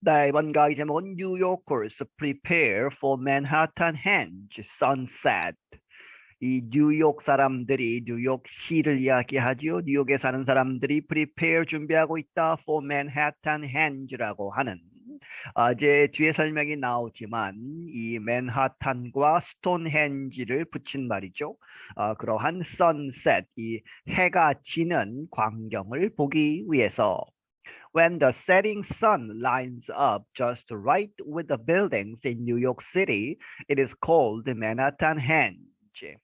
네, 이번 강의 제목은 Yorkers prepare for Manhattan Henge sunset. 이 뉴욕 사람들이 뉴욕 시를 이야기하죠. 뉴욕에 사는 사람들이 prepare 준비하고 있다 for Manhattan Henge라고 하는 아, 이제 뒤에 설명이 나오지만 이 맨하탄과 스톤헨지를 붙인 말이죠. 아, 그러한 sunset, 이 해가 지는 광경을 보기 위해서 when the setting sun lines up just right with the buildings in New York City, it is called the Manhattan Henge.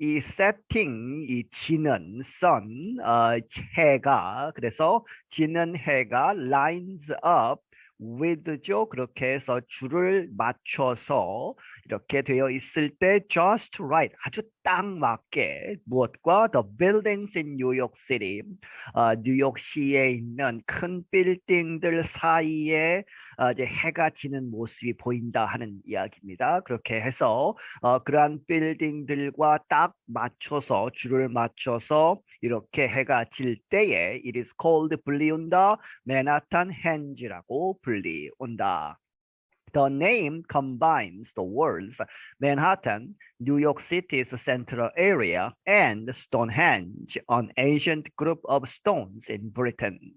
이 setting, 이 지는 sun, 어, 해가 그래서 지는 해가 lines up with죠. 그렇게 해서 줄을 맞춰서 이렇게 되어 있을 때 just right 아주 딱 맞게 무엇과 the buildings in New York City 어, 뉴욕시에 있는 큰 빌딩들 사이에 어, 이제 해가 지는 모습이 보인다 하는 이야기입니다. 그렇게 해서 어, 그러한 빌딩들과 딱 맞춰서 줄을 맞춰서 이렇게 해가 질 때에 it is called 불리운다 맨하탄 henge라고 불리운다. The name combines the words Manhattan, New York City's central area, and Stonehenge, an ancient group of stones in Britain.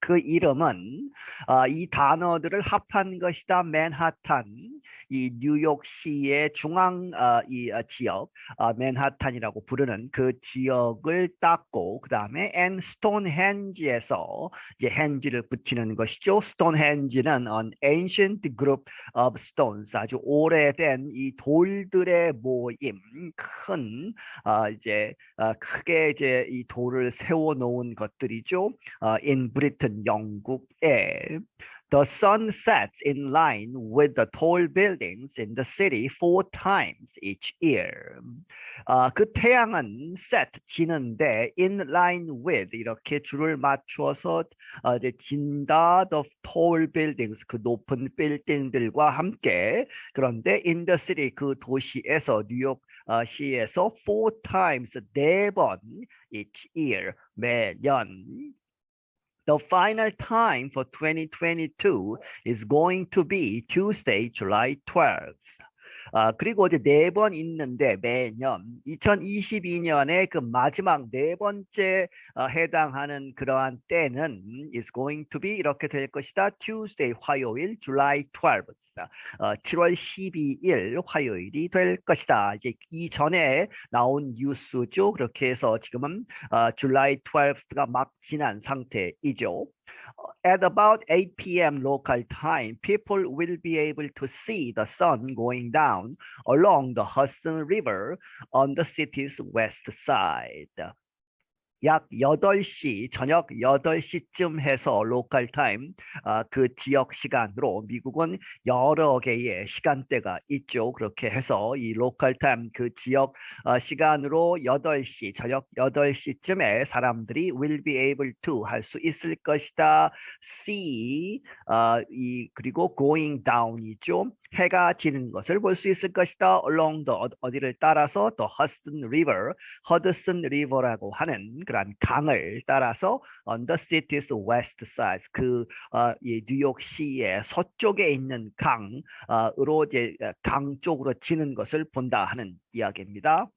그 이름은 어, 이 단어들을 합한 것이다. 맨하탄, 이 뉴욕시의 중앙 어, 이 어, 지역, 어, 맨하탄이라고 부르는 그 지역을 땄고 그 다음에 and Stonehenge에서 이제 henge를 붙이는 것이죠. Stonehenge는 an ancient group of stones, 아주 오래된 이 돌들의 모임, 큰 어, 이제 어, 크게 이제 이 돌을 세워 놓은 것들이죠. 어, in Britain, 영국에 The sun sets in line with the tall buildings in the city four times each year. 아, 그 태양은 set 지는데 in line with 이렇게 줄을 맞춰서 어, 이제 진다 the tall buildings 그 높은 빌딩들과 함께 그런데 in the city 그 도시에서 뉴욕 어, 시에서 four times 네 번 each year 매년 The final time for 2022 is going to be Tuesday, July 12th. 아, 그리고 이제 네 번 있는데 매년 2022년에 그 마지막 네 번째 어, 해당하는 그러한 때는 is going to be 이렇게 될 것이다. Tuesday 화요일 July 12th. 어, 7월 12일 화요일이 될 것이다. 이제 이전에 나온 뉴스죠. 그렇게 해서 지금은 어, July 12th가 막 지난 상태이죠. At about 8 p.m. local time, people will be able to see the sun going down along the Hudson River on the city's west side. 약 8시, 저녁 8시쯤 해서 로컬 타임, 어, 그 지역 시간으로 미국은 여러 개의 시간대가 있죠. 그렇게 해서 이 로컬 타임 그 지역 어, 시간으로 8시, 저녁 8시쯤에 사람들이 will be able to 할 수 있을 것이다. see, 어, 이, 그리고 going down이죠. 해가 지는 것을 볼 수 있을 것이다. along the 어디를 따라서 the Hudson River, 허드슨 리버라고 하는 그러한 강을 따라서 on the city's west side 그 어, 이 뉴욕시의 서쪽에 있는 강으로 이제 강 쪽으로 지는 것을 본다 하는 이야기입니다.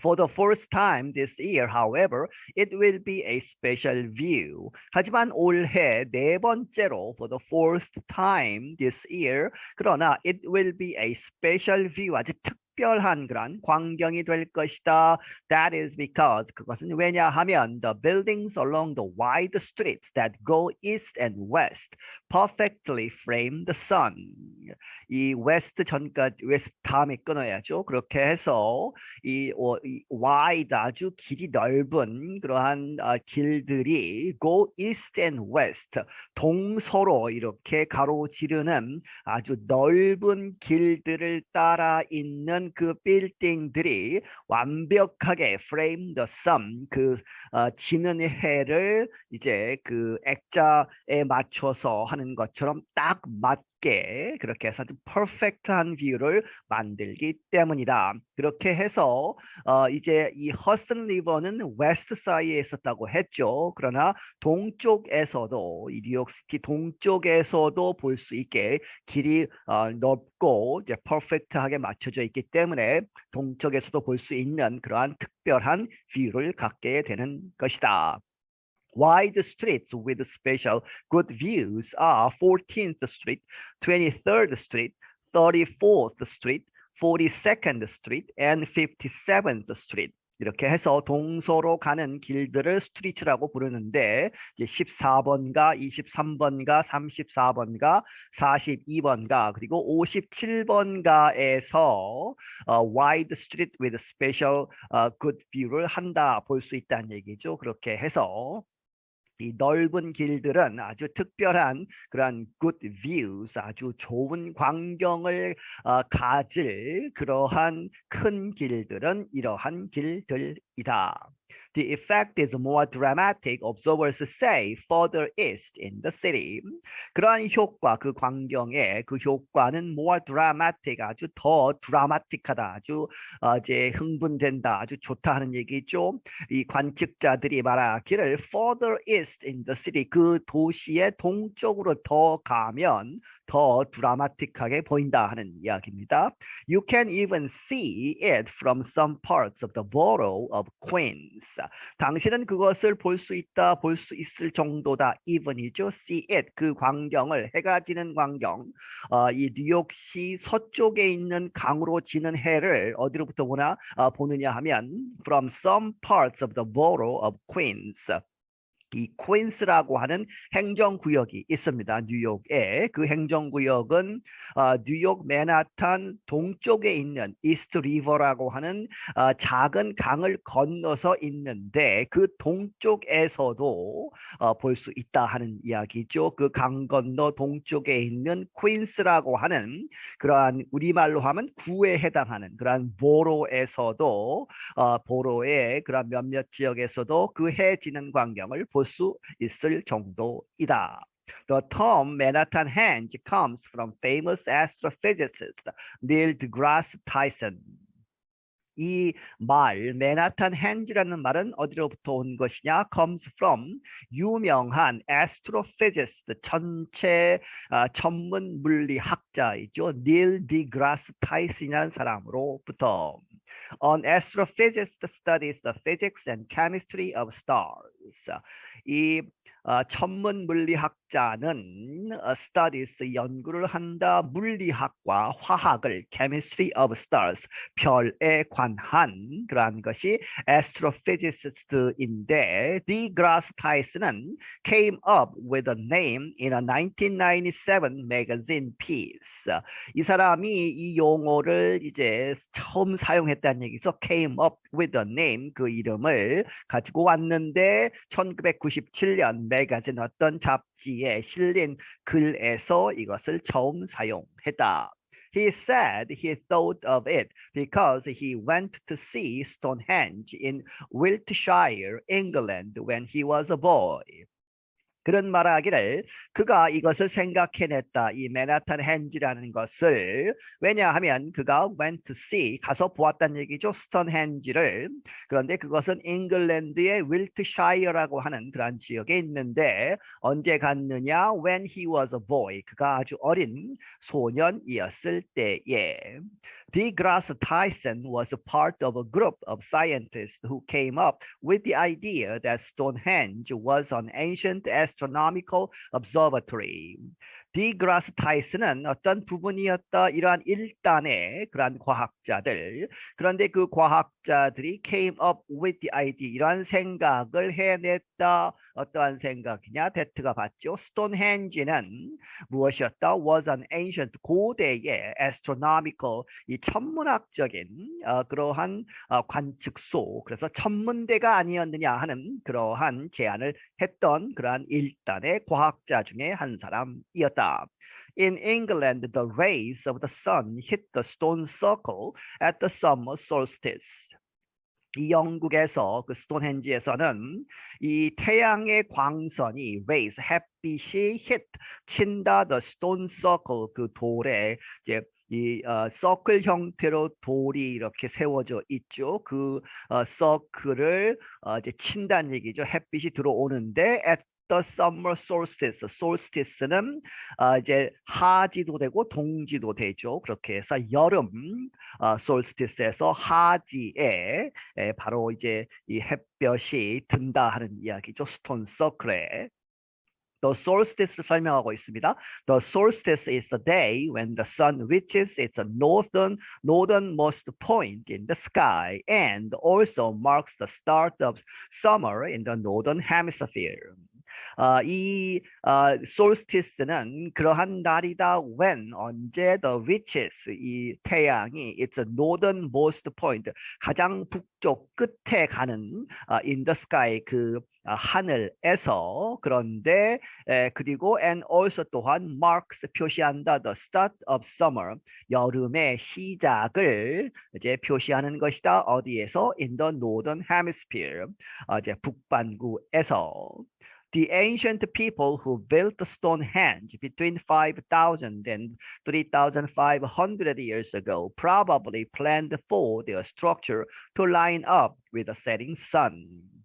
For the first time this year, however, it will be a special view. 하지만 올해 네 번째로 for the fourth time this year, 그러나 it will be a special view. 아주 특별한 그런 광경이 될 것이다. That is because 그것은 왜냐하면 the buildings along the wide streets that go east and west perfectly frame the sun. 이 웨스트 전까지 웨스트 다음에 끊어야죠. 그렇게 해서 이, 어, 이 wide 아주 길이 넓은 그러한 어, 길들이 go east and west 동서로 이렇게 가로지르는 아주 넓은 길들을 따라 있는 그 빌딩들이 완벽하게 frame the sun 그 어, 지는 해를 이제 그 액자에 맞춰서 하는 것처럼 딱 맞. 맞게 그렇게 해서 아주 퍼펙트한 뷰를 만들기 때문이다. 그렇게 해서 어, 이제 이 허슨 리버는 웨스트 사이에 있었다고 했죠. 그러나 동쪽에서도 이 뉴욕시티 동쪽에서도 볼 수 있게 길이 어, 넓고 이제 퍼펙트하게 맞춰져 있기 때문에 동쪽에서도 볼 수 있는 그러한 특별한 뷰를 갖게 되는 것이다. Wide streets with special good views are 14th Street, 23rd Street, 34th Street, 42nd Street, and 57th Street. 이렇게 해서 동서로 가는 길들을 스트리트라고 부르는데 이제 14번가, 23번가, 34번가, 42번가 그리고 57번가에서 어, wide street with special 어, good view를 한다 볼 수 있다는 얘기죠. 그렇게 해서 이 넓은 길들은 아주 특별한 그러한 good views, 아주 좋은 광경을 어, 가질 그러한 큰 길들은 이러한 길들이다. The effect is more dramatic, observers say, further east in the city. 그러한 효과, 그 광경의 그 효과는 more dramatic, 아주 더 드라마틱하다, 아주 어, 이제 흥분된다, 아주 좋다 하는 얘기죠. 이 관측자들이 말하기를 further east in the city, 그 도시의 동쪽으로 더 가면 더 드라마틱하게 보인다 하는 이야기입니다. You can even see it from some parts of the borough of Queens. 당신은 그것을 볼 수 있다, 볼 수 있을 정도다. even이죠. see it, 그 광경을, 해가 지는 광경. 어, 이 뉴욕시 서쪽에 있는 강으로 지는 해를 어디로부터 보나 어, 보느냐 하면 from some parts of the borough of Queens. 이 퀸스라고 하는 행정구역이 있습니다. 뉴욕에 그 행정구역은 어, 뉴욕 맨하탄 동쪽에 있는 이스트 리버라고 하는 어, 작은 강을 건너서 있는데 그 동쪽에서도 어, 볼수 있다 하는 이야기죠. 그 강 건너 동쪽에 있는 퀸스라고 하는 그러한 우리말로 하면 구에 해당하는 그러한 보로에서도 어, 보로의 그런 몇몇 지역에서도 그 해 지는 광경을 볼수 있을 정도이다. The term Manhattan Henge comes from famous astrophysicist Neil deGrasse Tyson. 이 말, 맨하탄 핸즈라는 말은 어디로부터 온 것이냐? comes from 유명한 astrophysicist, 천체 어, 천문 물리학자이죠. 닐 디그라스 타이슨이라는 사람으로부터 An astrophysicist studies the physics and chemistry of stars. 이 어, 천문 물리학자는 어, studies 연구를 한다 물리학과 화학을 chemistry of stars 별에 관한 그러한 것이 astrophysicist인데 deGrasse Tyson은 came up with a name in a 1997 magazine piece. 이 사람이 이 용어를 이제 처음 사용했다는 얘기죠. came up with a name 그 이름을 가지고 왔는데 1997년 매거진 어떤 잡지에 실린 글에서 이것을 처음 사용했다. He said he thought of it because he went to see Stonehenge in Wiltshire, England when he was a boy. 그런 말하기를 그가 이것을 생각해냈다. 이 맨하탄 핸지라는 것을 왜냐하면 그가 went to see 가서 보았다는 얘기죠. 스톤헨지를 그런데 그것은 잉글랜드의 윌트샤이어라고 하는 그런 지역에 있는데 언제 갔느냐? When he was a boy. 그가 아주 어린 소년이었을 때에 DeGrasse Tyson was a part of a group of scientists who came up with the idea that Stonehenge was an ancient astronomical observatory. 디그라스 타이슨은 어떤 부분이었다 이러한 일단의 그러한 과학자들 그런데 그 과학자들이 came up with the idea 이러한 생각을 해냈다 어떠한 생각이냐 데트가 봤죠 스톤헨지는 무엇이었다 was an ancient 고대의 astronomical 이 천문학적인 어, 그러한 어, 관측소 그래서 천문대가 아니었느냐 하는 그러한 제안을 했던 그러한 일단의 과학자 중에 한 사람이었다. In England, the rays of the sun hit the stone circle at the summer solstice. 이 영국에서 그 스톤헨지에서는 이 태양의 광선이 rays 햇빛이 hit 친다 the stone circle 그 돌에 이제 이 어, 서클 형태로 돌이 이렇게 세워져 있죠. 그 어, 서클을 어, 이제 친다는 얘기죠. 햇빛이 들어오는데 at the summer solstice, solstice는 어, 이제 하지도 되고 동지도 되죠. 그렇게 해서 여름 어, solstice에서 하지에 에, 바로 이제 이 햇볕이 든다 하는 이야기죠. 스톤 서클에. The solstice를 설명하고 있습니다. The solstice is the day when the sun reaches its northern northernmost point in the sky and also marks the start of summer in the northern hemisphere. 어, 이 어, solstice는 그러한 날이다 when 언제 the reaches 이 태양이 its northernmost point 가장 북쪽 끝에 가는 어, in the sky 그 어, 하늘에서 그런데 에, 그리고 and also 또한 marks 표시한다 the start of summer 여름의 시작을 이제 표시하는 것이다 어디에서 in the northern hemisphere 어, 이제 북반구에서 The ancient people who built the Stonehenge between 5,000 and 3,500 years ago probably planned for their structure to line up with the setting sun.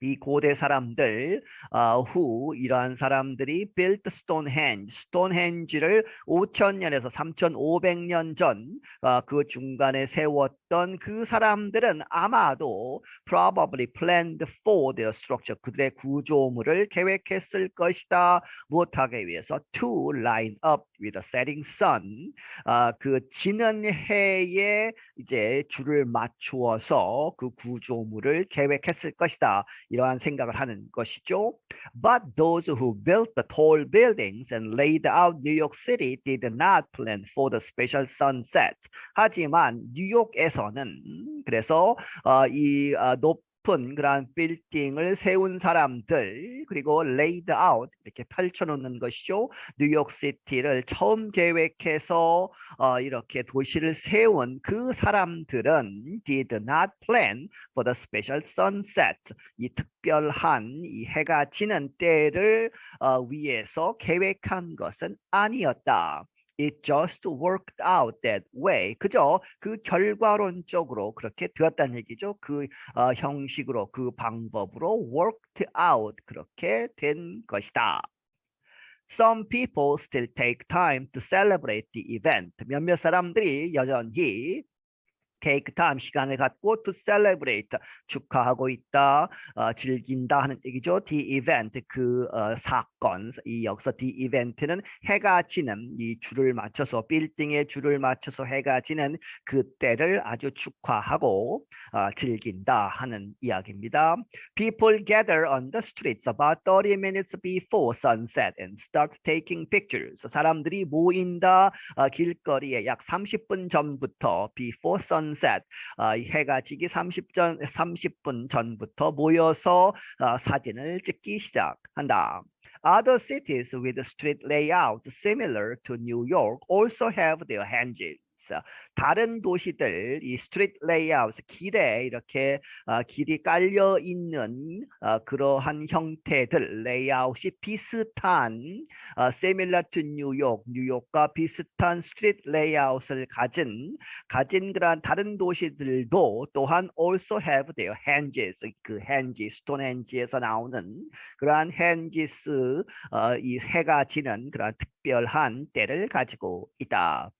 이 고대 사람들 어, 후 이러한 사람들이 built Stonehenge, Stonehenge를 5,000년에서 3,500년 전그 중간에 세웠던 그 사람들은 아마도 probably planned for their structure 그들의 구조물을 계획했을 것이다. 무엇하기 위해서 to line up with the setting sun 어, 그 지는 해에 이제 줄을 맞추어서 그 구조물을 계획했을 것이다. 이러한 생각을 하는 것이죠. But those who built the tall buildings and laid out New York City did not plan for the special sunset. 하지만 뉴욕에서는 그래서 어, 이 어, 높 높은 그러한 빌딩을 세운 사람들 그리고 laid out 이렇게 펼쳐놓는 것이죠. 뉴욕 시티를 처음 계획해서 어, 이렇게 도시를 세운 그 사람들은 did not plan for the special sunset 이 특별한 이 해가 지는 때를 어, 위해서 계획한 것은 아니었다. It just worked out that way. 그죠? 그 결과론적으로 그렇게 되었다는 얘기죠. 그 어, 형식으로 그 방법으로 worked out 그렇게 된 것이다. Some people still take time to celebrate the event. 몇몇 사람들이 여전히 take time 시간을 갖고 to celebrate 축하하고 있다 어, 즐긴다 하는 얘기죠. The event 그 어, 사건 이 여기서 the event는 해가 지는 이 줄을 맞춰서 빌딩에 줄을 맞춰서 해가 지는 그 때를 아주 축하하고 어, 즐긴다 하는 이야기입니다. People gather on the streets about 30 minutes before sunset and start taking pictures. 사람들이 모인다 어, 길거리에 약 30분 전부터 before sunset sunset 어, 해가 지기 30전 30분 전부터 모여서 어, 사진을 찍기 시작한다. Other cities with street layout similar to New York also have their henges. 다른 도시들 이 스트리트 레이아웃 길에 이렇게 어, 길이 깔려 있는 어, 그러한 형태들 레이아웃이 비슷한 어, similar to 뉴욕 뉴욕과 비슷한 스트리트 레이아웃을 가진 가진 그러한 다른 도시들도 또한 also have their henges 그 hengi 스톤헨지에서 나오는 그러한 henges 어, 이 해가 지는 그러한 특별한 때를 가지고 있다.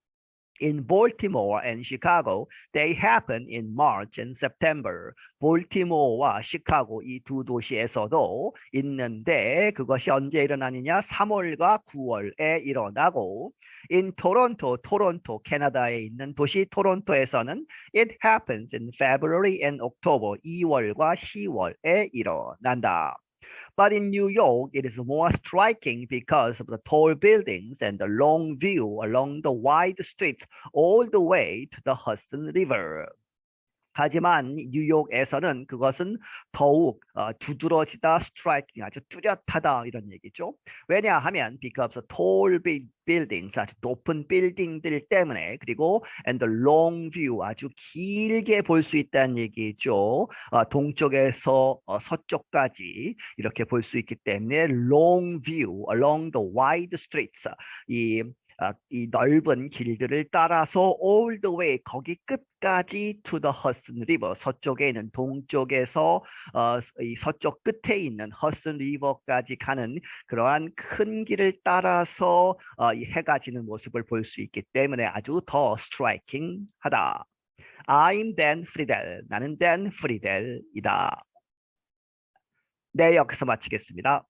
In Baltimore and Chicago, they happen in March and September. 볼티모어와 시카고 이 두 도시에서도 있는데 그것이 언제 일어나느냐? 3월과 9월에 일어나고 in Toronto, 토론토 캐나다에 있는 도시 토론토에서는 it happens in February and October, 2월과 10월에 일어난다. But in New York, it is more striking because of the tall buildings and the long view along the wide streets all the way to the Hudson River. 하지만 뉴욕에서는 그것은 더욱 어, 두드러지다, striking 아주 뚜렷하다 이런 얘기죠. 왜냐하면 because tall buildings 아주 높은 빌딩들 때문에 그리고 and the long view 아주 길게 볼 수 있다는 얘기죠. 어, 동쪽에서 어, 서쪽까지 이렇게 볼 수 있기 때문에 long view along the wide streets 이 아, 이 넓은 길들을 따라서 all the way 거기 끝까지 to the Hudson River 서쪽에 있는 동쪽에서 어, 이 서쪽 끝에 있는 Hudson River까지 가는 그러한 큰 길을 따라서 어, 이 해가 지는 모습을 볼 수 있기 때문에 아주 더 스트라이킹하다. I'm Dan Friedel. 나는 Dan Friedel이다. 네, 여기서 마치겠습니다.